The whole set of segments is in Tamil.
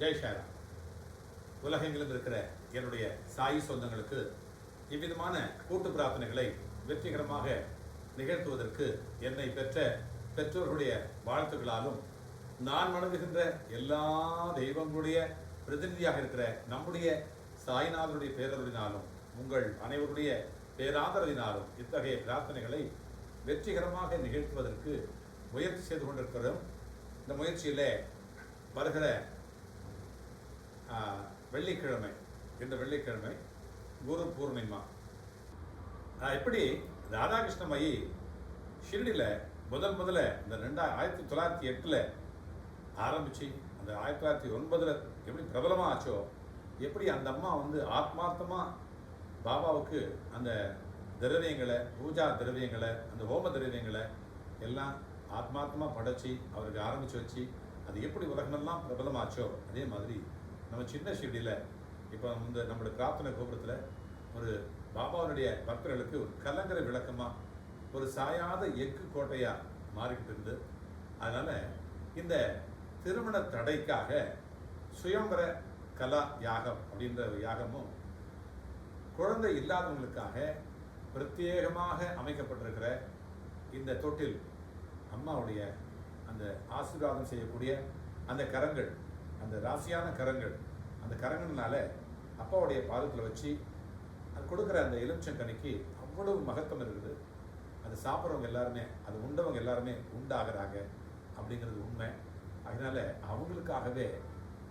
ஜெய் ஷாரா உலகெங்கிலும் இருக்கிற என்னுடைய சாயி சொந்தங்களுக்கு இவ்விதமான கூட்டு பிரார்த்தனைகளை வெற்றிகரமாக நிகழ்த்துவதற்கு என்னை பெற்ற பெற்றோர்களுடைய வாழ்த்துக்களாலும் நான் வணங்குகின்ற எல்லா தெய்வங்களுடைய பிரதிநிதியாக இருக்கிற நம்முடைய சாய்நாதனுடைய பேரருளினாலும் உங்கள் அனைவருடைய பேராதரவினாலும் இத்தகைய பிரார்த்தனைகளை வெற்றிகரமாக நிகழ்த்துவதற்கு முயற்சி செய்து கொண்டிருக்கிறோம். இந்த முயற்சியில் வருகிற வெள்ளிக்கிழமை இந்த வெள்ளிக்கிழமை குரு பூர்ணிமா. எப்படி ராதாகிருஷ்ணமயி ஷிரடியில் முதல் முதல்ல இந்த ரெண்டா ஆயிரத்தி தொள்ளாயிரத்தி எட்டில் ஆரம்பித்து அந்த ஆயிரத்தி தொள்ளாயிரத்தி ஒன்பதில் எப்படி பிரபலமாக ஆச்சோ எப்படி அந்த அம்மா வந்து ஆத்மார்த்தமாக பாபாவுக்கு அந்த திரவியங்களை பூஜா திரவியங்களை அந்த ஹோம திரவியங்களை எல்லாம் ஆத்மார்த்தமாக படைச்சி அவருக்கு ஆரம்பித்து வச்சு அது எப்படி உலகமெல்லாம் பிரபலமாச்சோ அதே மாதிரி நம்ம சின்ன ஷிரடியில் இப்போ வந்து நம்மளோட பிரார்த்தனை கோபுரத்தில் ஒரு பாபாவுடைய பக்தர்களுக்கு ஒரு கலங்கரை விளக்கமாக ஒரு சாயாத எக்கு கோட்டையாக மாறிக்கிட்டு இருந்து அதனால் இந்த திருமண தடைக்காக சுயம்பர கலா யாகம் அப்படின்ற யாகமும் குழந்தை இல்லாதவங்களுக்காக பிரத்யேகமாக அமைக்கப்பட்டிருக்கிற இந்த தொட்டில் அம்மாவுடைய அந்த ஆசீர்வாதம் செய்யக்கூடிய அந்த கரங்கள் அந்த ராசியான கரங்கள் அந்த கரங்கனால அப்பாவுடைய பாதத்தில் வச்சு அது கொடுக்குற அந்த எலுமிச்சங்கனிக்கு அவ்வளவு மகத்துவம் இருக்குது. அது சாப்பிட்றவங்க எல்லாருமே அது உண்டவங்க எல்லாருமே உண்டாகிறாங்க அப்படிங்கிறது உண்மை. அதனால் அவங்களுக்காகவே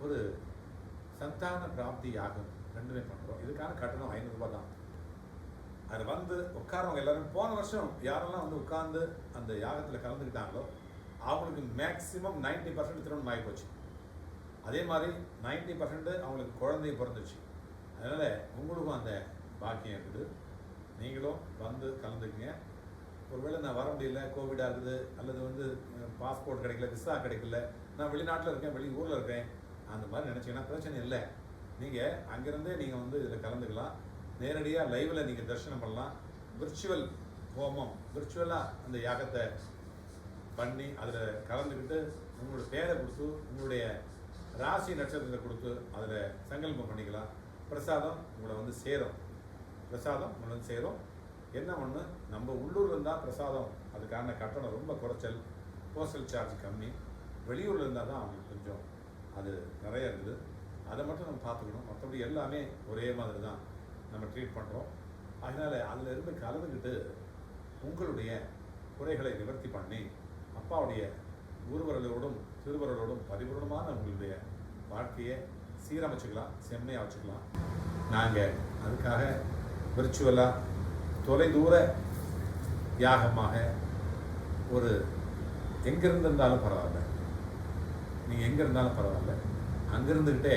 ஒரு சந்தான பிராப்தி யாகம் ரெண்டுமே பண்ணுறோம் இதுக்கான கட்டணம் ஐநூறுரூபா தான். அது வந்து உட்காரவங்க எல்லாரும் போன வருஷம் யாரெல்லாம் வந்து உட்கார்ந்து அந்த யாகத்தில் கலந்துக்கிட்டாங்களோ அவங்களுக்கு மேக்ஸிமம் 90% பர்சன்ட் திருமணம் ஆகி போச்சு. அதே மாதிரி 90% பர்சன்ட் அவங்களுக்கு குழந்தையும் பிறந்துச்சு அதனால் உங்களுக்கும் அந்த பாக்கியம் இருக்குது. நீங்களும் வந்து கலந்துக்குங்க. ஒருவேளை நான் வர முடியல கோவிடாக இருக்குது அல்லது வந்து பாஸ்போர்ட் கிடைக்கல விசா கிடைக்கல நான் வெளிநாட்டில் இருக்கேன் வெளி ஊரில் இருக்கேன் அந்த மாதிரி நினச்சிங்கன்னா பிரச்சனை இல்லை. நீங்கள் அங்கேருந்தே நீங்கள் வந்து இதில் கலந்துக்கலாம். நேரடியாக லைவில் நீங்கள் தரிசனம் பண்ணலாம். விர்ச்சுவல் ஹோமம் விர்ச்சுவலாக அந்த யாகத்தை பண்ணி அதில் கலந்துக்கிட்டு உங்களோட பேரை கொடுத்து உங்களுடைய ராசி நட்சத்திரத்தை கொடுத்து அதில் சங்கல்பம் பண்ணிக்கலாம். பிரசாதம் உங்களை வந்து சேரும். பிரசாதம் உங்களை வந்து சேரும். என்ன ஒன்று நம்ம உள்ளூர்ல இருந்தால் பிரசாதம் அதுக்கான கட்டணம் ரொம்ப குறைச்சல் போஸ்டல் சார்ஜ் கம்மி. வெளியூரில் இருந்தால் தான் அவங்களுக்கு கொஞ்சம் அது நிறைய இருக்குது. அதை மட்டும் நம்ம பார்த்துக்கணும். மற்றபடி எல்லாமே ஒரே மாதிரி தான் நம்ம ட்ரீட் பண்ணுறோம் அதனால் அதிலிருந்து கலந்துக்கிட்டு உங்களுடைய குறைகளை நிவர்த்தி பண்ணி அப்பாவுடைய குருவர்களோடும் திருவருளோடும் பரிபூர்ணமான உங்களுடைய வாழ்க்கையை சீரமைச்சுக்கலாம் செம்மையாக வச்சுக்கலாம். நாங்கள் அதுக்காக விர்ச்சுவலாக தொலைதூர யாகமாக ஒரு எங்கிருந்திருந்தாலும் பரவாயில்ல. நீங்கள் எங்கே இருந்தாலும் பரவாயில்ல. அங்கே இருந்துக்கிட்டே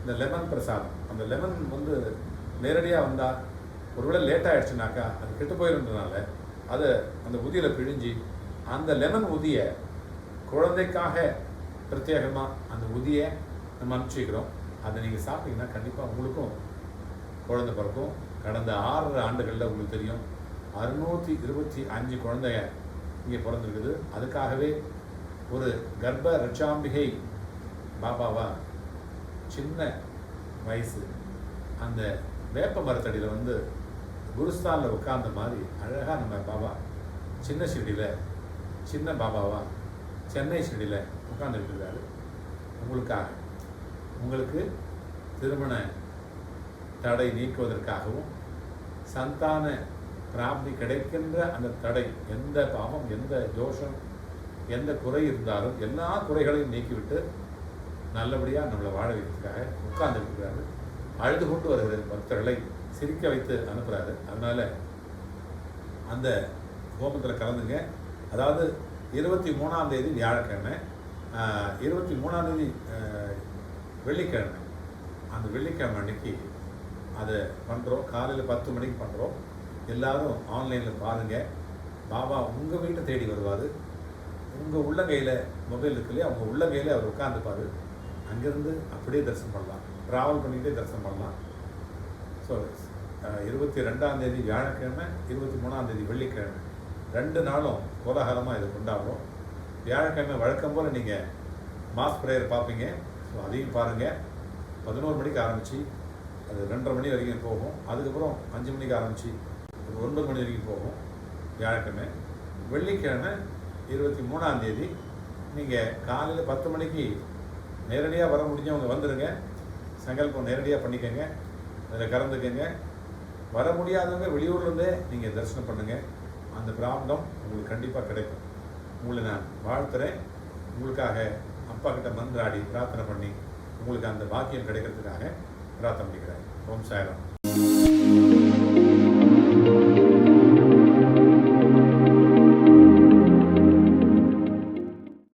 இந்த லெமன் பிரசாதம் அந்த லெமன் வந்து நேரடியாக வந்தால் ஒருவேளை லேட் ஆகிடுச்சுனாக்கா அது கெட்டு போயிருந்ததுனால அதை அந்த உதியில் பிழிஞ்சு அந்த லெமன் உதியை குழந்தைக்காக பிரத்யேகமாக அந்த உதியை நம்ம அனுப்பிச்சி வைக்கிறோம். அதை நீங்கள் சாப்பிட்டீங்கன்னா கண்டிப்பாக உங்களுக்கும் குழந்தை பிறக்கும். கடந்த ஆறரை ஆண்டுகளில் உங்களுக்கு தெரியும். அறுநூற்றி இருபத்தி அஞ்சு குழந்தைய இங்கே பிறந்திருக்குது. அதுக்காகவே ஒரு கர்ப்ப ரட்சாம்பிகை பாபாவா சின்ன வயசு அந்த வேப்ப மரத்தடியில் வந்து குருஸ்தானில் உட்கார்ந்த மாதிரி அழகாக நம்ம பாபா சின்ன செடியில் சின்ன பாபாவா சென்னை செடியில் உட்கார்ந்துட்டு இருக்காரு உங்களுக்காக. உங்களுக்கு திருமண தடை நீக்குவதற்காகவும் சந்தான பிராப்தி கிடைக்கின்ற அந்த தடை எந்த பாவம் எந்த தோஷம் எந்த குறை இருந்தாலும் எல்லா குறைகளையும் நீக்கிவிட்டு நல்லபடியாக நம்மளை வாழ வைக்கிறதுக்காக உட்கார்ந்துருக்கிறாரு. அழுது கொண்டு வருகிற பக்தர்களை சிரிக்க வைத்து அனுப்புகிறாரு அதனால் அந்த ஹோமத்தில் கலந்துங்க. அதாவது இருபத்தி மூணாம் தேதி வியாழக்கிழமை இருபத்தி மூணாம் தேதி வெள்ளிக்கிழமை. அந்த வெள்ளிக்கிழமை அன்னைக்கு அதை பண்ணுறோம் காலையில் பத்து மணிக்கு பண்ணுறோம் எல்லாரும் ஆன்லைனில் பாருங்கள் பாபா உங்கள் வீட்டை தேடி வருவார். உங்கள் உள்ளங்கையில் மொபைல் இருக்கு இல்லையா? உள்ள உள்ளங்கையில் அவர் உட்காந்துப்பார் அங்கேருந்து அப்படியே தரிசனம் பண்ணலாம். ட்ராவல் பண்ணிக்கிட்டே தரிசனம் பண்ணலாம். ஸோ இருபத்தி ரெண்டாம் தேதி வியாழக்கிழமை இருபத்தி மூணாம் தேதி வெள்ளிக்கிழமை. ரெண்டு நாளும் கோலாகலமாக இது கொண்டாடுறோம். வியாழக்கிழமை வழக்கம் போல் நீங்கள் மாஸ் ப்ரேயர் பார்ப்பீங்க. ஸோ அதையும் பாருங்கள் பதினோரு மணிக்கு ஆரம்பித்து அது ரெண்டரை மணி வரைக்கும் போகும். அதுக்கப்புறம் அஞ்சு மணிக்கு ஆரம்பித்து ஒரு ஒன்பது மணி வரைக்கும் போகும் வியாழக்கிழமை. வெள்ளிக்கிழமை இருபத்தி மூணாம் தேதி நீங்கள் காலையில் பத்து மணிக்கு நேரடியாக வர முடிஞ்சவங்க வந்துடுங்க சங்கல்பம் நேரடியாக பண்ணிக்கோங்க. அதில் கலந்துக்கங்க. வர முடியாதவங்க வெளியூர்லேருந்தே நீங்கள் தரிசனம் பண்ணுங்கள் அந்த பிராப்தம் உங்களுக்கு கண்டிப்பாக கிடைக்கும். உங்களை நான் வாழ்த்துறேன். உங்களுக்காக அப்பா கிட்ட மந்திராடி பிரார்த்தனை பண்ணி உங்களுக்கு அந்த பாக்கியம் கிடைக்கிறதுக்காக பிரார்த்தனை பண்ணிக்கிறேன். ஓம் சாய்ராம்.